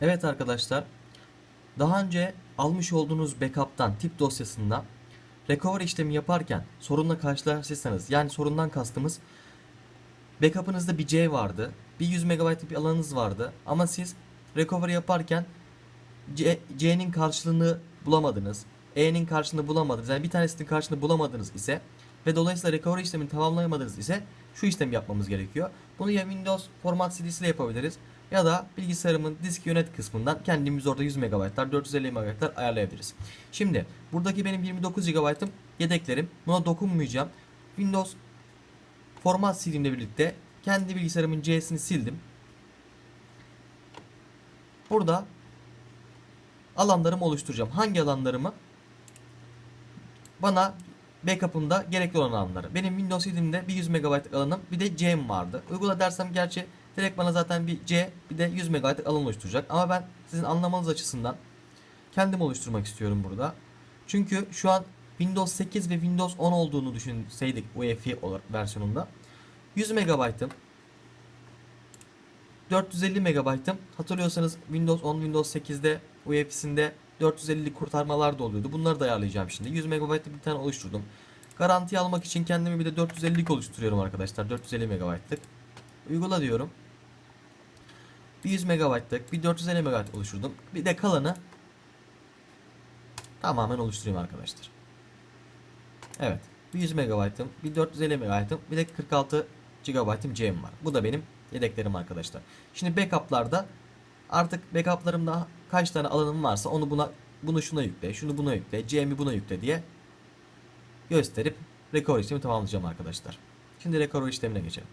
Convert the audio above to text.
Evet arkadaşlar. Daha önce almış olduğunuz backup'tan tip dosyasında recovery işlemi yaparken sorunla karşılaşırsanız yani sorundan kastımız backup'ınızda bir C vardı. Bir 100 MB bir alanınız vardı ama siz recovery yaparken C'nin karşılığını bulamadınız. E'nin karşılığını bulamadınız. Yani bir tanesinin karşılığını bulamadınız ise ve dolayısıyla recovery işlemini tamamlayamadınız ise şu işlemi yapmamız gerekiyor. Bunu ya Windows format CD'siyle yapabiliriz ya da bilgisayarımın disk yönet kısmından kendimiz orada 100 MB, 450 MB ayarlayabiliriz. Şimdi buradaki benim 29 GB'ım yedeklerim. Buna dokunmayacağım. Windows format CD'imle birlikte kendi bilgisayarımın C'sini sildim. Burada alanlarımı oluşturacağım. Hangi alanlarımı? Bana backup'ımda gerekli olan alanları. Benim Windows 7'imde bir 100 MB alanım bir de C'm vardı. Uygula dersem gerçi direkt bana zaten bir C bir de 100 MB alan oluşturacak. Ama ben sizin anlamanız açısından kendim oluşturmak istiyorum burada. Çünkü şu an Windows 8 ve Windows 10 olduğunu düşünseydik UEFI versiyonunda 100 MB'ım 450 MB'ım hatırlıyorsanız Windows 10 Windows 8'de UEFI'sinde 450 kurtarmalar da oluyordu. Bunları da ayarlayacağım şimdi. 100 MB'lık bir tane oluşturdum. Garanti almak için kendime bir de 450'lik oluşturuyorum arkadaşlar. 450 MB'lık. Uygula diyorum. Bir 100 MB'lık, bir 450 MB oluşturdum. Bir de kalanı tamamen oluşturayım arkadaşlar. Evet. Bir 100 MB'ım, bir 450 MB'ım, bir de 46 GB'ım C'm var. Bu da benim yedeklerim arkadaşlar. Şimdi backup'larda artık backup'larımda kaç tane alanım varsa onu buna bunu şuna yükle, şunu buna yükle, C'mi buna yükle diye gösterip recovery işlemi tamamlayacağım arkadaşlar. Şimdi recovery işlemine geçelim.